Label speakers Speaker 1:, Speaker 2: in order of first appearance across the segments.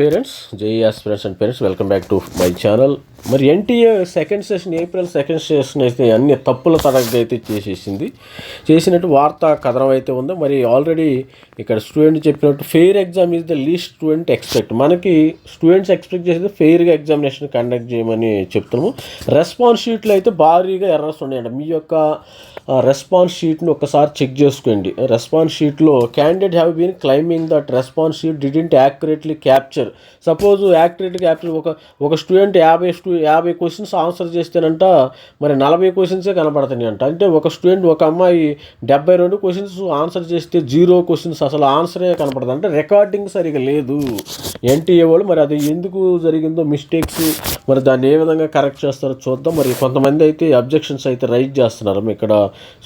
Speaker 1: Parents జై aspirants and parents welcome back to my channel. మరి NTA second session April second session అయితే అన్ని తప్పుల తరగతి అయితే చేసేసింది. చేసినట్టు వార్త కథనం అయితే ఉందో. మరి ఆల్రెడీ ఇక్కడ స్టూడెంట్ చెప్పినట్టు fair exam is the least student expect మనకి స్టూడెంట్స్ ఎక్స్పెక్ట్ చేసేది ఫెయిర్గా ఎగ్జామినేషన్ కండక్ట్ చేయమని చెప్తున్నాము. రెస్పాన్స్ షీట్లు అయితే భారీగా ఎర్రర్స్ ఉన్నాయంట. మీ యొక్క రెస్పాన్స్ షీట్ని ఒకసారి చెక్ చేసుకోండి. రెస్పాన్స్ షీట్లో candidate have been claiming that response sheet didn't accurately capture suppose accurate capture ఒక ఒక స్టూడెంట్ యాభై స్టూ యాభై క్వశ్చన్స్ ఆన్సర్ చేస్తేనంట మరి నలభై క్వశ్చన్సే కనపడుతున్నాయి అంట. అంటే ఒక స్టూడెంట్ ఒక అమ్మాయి డెబ్బై రెండు క్వశ్చన్స్ ఆన్సర్ చేస్తే జీరో క్వశ్చన్స్ అసలు ఆన్సరే కనపడదు. అంటే రికార్డింగ్ సరిగా లేదు. ఎన్టీఏ వాళ్ళు మరి అది ఎందుకు జరిగిందో మిస్టేక్స్ మరి దాన్ని ఏ విధంగా కరెక్ట్ చేస్తారో చూద్దాం. మరి కొంతమంది అయితే అబ్జెక్షన్స్ అయితే రైజ్ చేస్తున్నారు. ఇక్కడ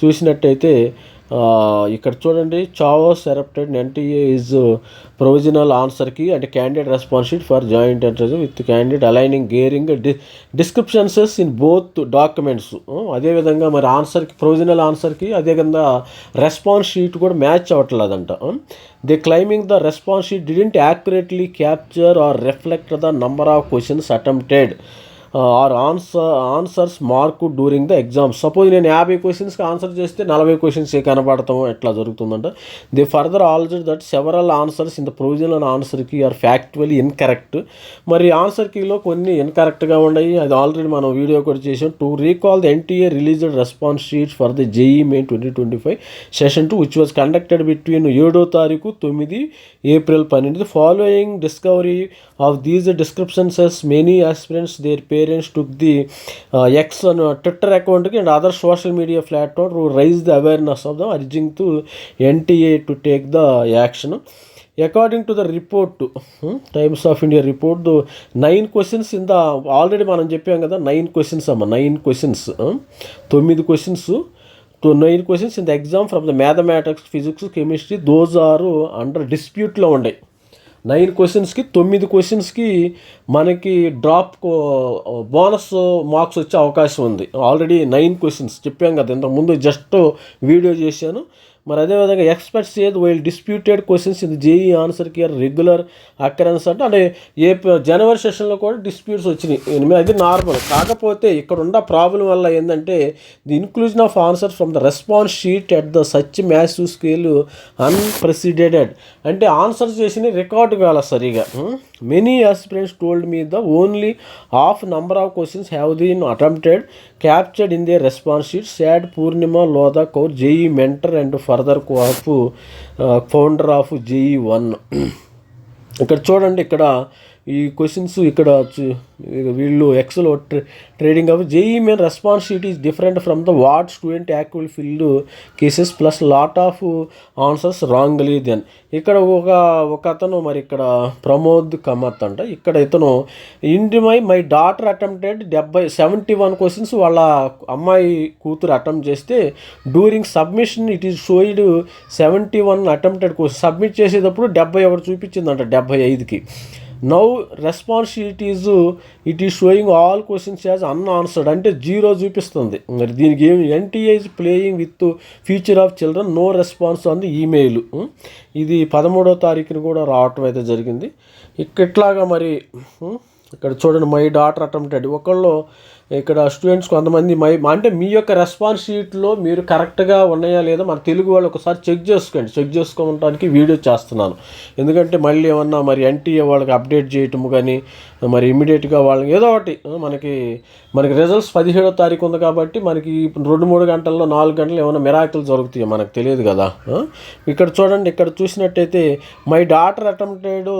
Speaker 1: చూసినట్టయితే ఇక్కడ చూడండి chaos erupted NTA is provisional answer key అంటే candidate response sheet for joint interview with candidate aligning gearing the discrepancies in both documents అదేవిధంగా మరి answer key provisional answer key అదేవిధంగా రెస్పాన్స్ షీట్ కూడా match అవ్వట్లేదంట. They claiming the response sheet didn't accurately capture or reflect the number of questions attempted or answer answers marked during the exam. Suppose నేను యాభై క్వశ్చన్స్కి answer చేస్తే నలభై questions ఏ ఎట్లా జరుగుతుందంట. They further already that several answers in the provisional answer key are factually incorrect. మరి answer కీలో కొన్ని ఇన్కరెక్ట్గా ఉన్నాయి. అది ఆల్రెడీ మనం వీడియో కూడా చేసాం to recall the NTA released response sheet for the JEE May twenty twenty five session two which was conducted between ఏడో తారీఖు తొమ్మిది ఏప్రిల్ పన్నెండు. Following discovery of these discrepancies many aspirants their parents took the X on Twitter అకౌంట్కి and other social media platform to raise the awareness of the urging to NTA to take the action according to the report Times of India report the nine questions in the already మనం చెప్పాం కదా nine questions అమ్మ nine questions తొమ్మిది questions two nine questions in the exam from the mathematics physics chemistry those are under డిస్ప్యూట్లో ఉన్నాయి nine క్వశ్చన్స్కి తొమ్మిది క్వశ్చన్స్కి మనకి డ్రాప్ బోనస్ మార్క్స్ వచ్చే అవకాశం ఉంది. ఆల్రెడీ నైన్ క్వశ్చన్స్ చెప్పాం కదా ఇంతకు ముందు జస్ట్ వీడియో చేశాను. మరి అదేవిధంగా ఎక్స్పెక్ట్ ఏది? వైల్ డిస్ప్యూటెడ్ క్వశ్చన్స్ ఇది. జేఈ కేర్ రెగ్యులర్ అక్కరెన్స్ అంటే అంటే ఏ జనవరి సెషన్లో కూడా డిస్ప్యూట్స్ వచ్చినాయి. అది నార్మల్ కాకపోతే ఇక్కడ ఉన్న ప్రాబ్లం వల్ల ఏంటంటే the inclusion of answer from the response sheet at the such massive scale unprecedented అంటే ఆన్సర్ చేసిన రికార్డు కాల సరిగా. Many aspirants told me the only half number of questions have been attempted captured in the response sheet said Purnima Lodha Kaur JEE mentor and for further of founder of JEE one. ఇక్కడ చూడండి ఇక్కడ ఈ questions ఇక్కడ వీళ్ళు XL trading అవి JEE Main response is different from the what student actual field cases plus lot of answers wrongly then ఇక్కడ ఒక ఒక అతను మరి ఇక్కడ ప్రమోద్ కమత్ అంట. ఇక్కడ ఇతను ఇంటిమై మై డాటర్ అటెంప్టెడ్ డెబ్బై సెవెంటీ వన్ క్వశ్చన్స్ వాళ్ళ అమ్మాయి కూతురు అటెంప్ట్ చేస్తే during submission it is showed seventy one attempted question submit చేసేటప్పుడు డెబ్బై ఒకటి చూపించిందంట డెబ్బై ఐదుకి. Now responsibilities is it is showing all questions as unanswered అంటే జీరో చూపిస్తుంది. మరి దీనికి ఏమి NTA is playing with future of children no response on the email ఇది పదమూడో తారీఖున కూడా రావటం అయితే జరిగింది. ఇక ఇట్లాగా మరి ఇక్కడ చూడండి మై డాటర్ అటెంప్టెడ్ ఒకళ్ళు ఇక్కడ స్టూడెంట్స్ కొంతమంది మై అంటే మీ యొక్క రెస్పాన్స్ షీట్లో మీరు కరెక్ట్గా ఉన్నాయా లేదా మన తెలుగు వాళ్ళు ఒకసారి చెక్ చేసుకోండి. చెక్ చేసుకోవడానికి వీడియో చేస్తున్నాను. ఎందుకంటే మళ్ళీ ఏమన్నా మరి ఎన్టీఏ వాళ్ళకి అప్డేట్ చేయటం కానీ మరి ఇమీడియట్గా వాళ్ళకి ఏదో ఒకటి మనకి మనకి రిజల్ట్స్ పదిహేడో తారీఖు ఉంది కాబట్టి మనకి ఇప్పుడు రెండు మూడు గంటల్లో నాలుగు గంటలు ఏమైనా మిరాకిల్ జరుగుతాయి మనకు తెలియదు కదా ఇక్కడ చూడండి ఇక్కడ చూసినట్టయితే my daughter attempted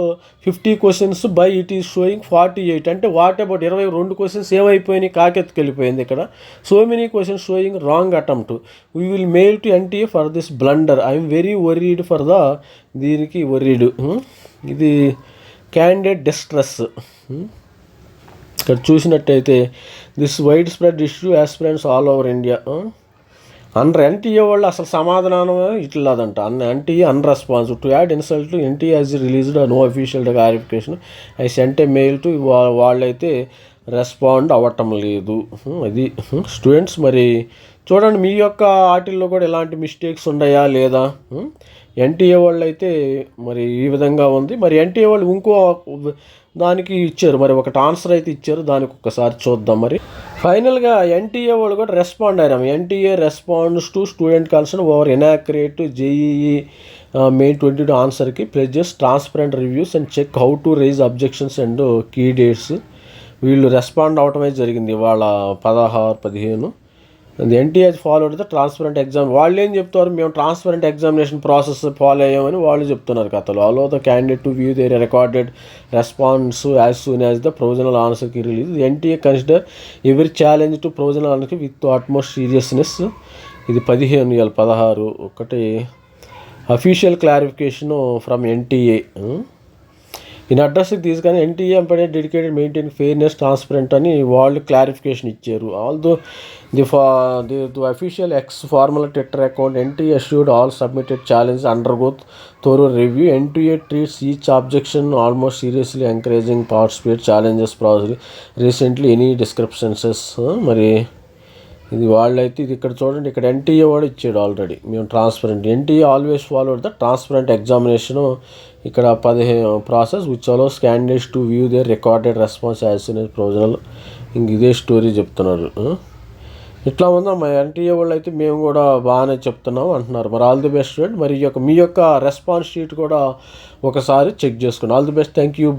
Speaker 1: fifty questions by it is showing forty eight అంటే వాట్ అబౌట్ ఇరవై రెండు క్వశ్చన్స్ ఏమైపోయినాయి? కాకెత్తుకెళ్ళిపోయింది ఇక్కడ. So many questions showing wrong attempt we will mail to NTA for this blunder I'm very worried for the దీనికి worried ఇది candidate distress ఇక్కడ చూసినట్టయితే this widespread issue aspirants all over India under NTA వాళ్ళు అసలు సమాధానం ఇట్లాదంట. Un NTA un unresponsive to add insult NTA has released no official clarification I sent a mail to వాళ్ళైతే respond అవ్వటం లేదు. అది స్టూడెంట్స్ మరి చూడండి మీ యొక్క ఆటిల్లో కూడా ఎలాంటి మిస్టేక్స్ ఉన్నాయా లేదా? ఎన్టీఏ వాళ్ళు అయితే మరి ఈ విధంగా ఉంది. మరి ఎన్టీఏ వాళ్ళు ఇంకో దానికి ఇచ్చారు. మరి ఒకటి ఆన్సర్ అయితే ఇచ్చారు. దానికి ఒకసారి చూద్దాం మరి. ఫైనల్గా ఎన్టీఏ వాళ్ళు కూడా రెస్పాండ్ అయ్యాము NTA responds to student concern over inaccurate JEE Main twenty two answer key pledges transparent reviews and check how to raise objections and key dates వీళ్ళు రెస్పాండ్ అవటమే జరిగింది వాళ్ళ పదహారు పదిహేను. NTA follow the transparent exam వాళ్ళు ఏం చెప్తారు? మేము ట్రాన్స్పరెంట్ ఎగ్జామినేషన్ ప్రాసెస్ ఫాలో అయ్యామని వాళ్ళు చెప్తున్నారు కథలు. All the candidate to view their recorded response as soon as the provisional answer key release NTA consider every challenge to provisional answer key with utmost seriousness ఇది పదిహేను వేల పదహారు. ఒకటి. Official clarification from NTA in అడ్రస్కి తీసుకొని NTA ఎంపడే dedicated maintain fairness transparent అని వాళ్ళు క్లారిఫికేషన్ ఇచ్చారు. ఆల్దో ది ఫా the the official X formal Twitter account NTA should all submitted challenge undergoes thorough review NTA treats each objection almost seriously encouraging participate challenges process recently any discrepancies మరి ఇది వాళ్ళైతే ఇది ఇక్కడ చూడండి ఇక్కడ NTA వాడు ఇచ్చాడు ఆల్రెడీ మేము transparent NTA always follow the transparent examination ఇక్కడ పదిహేను process which allow candidates to view the recorded response as soon as provisional ఇంక ఇదే స్టోరీ చెప్తున్నారు. ఇట్లా ఉందా? మా ఎన్టీఏ వాళ్ళు అయితే మేము కూడా బాగానే చెప్తున్నాం అంటున్నారు. మరి ఆల్ ది బెస్ట్ స్టూడెంట్ మరి ఈ యొక్క మీ యొక్క రెస్పాన్స్ షీట్ కూడా ఒకసారి చెక్ చేసుకోండి all the best thank you bye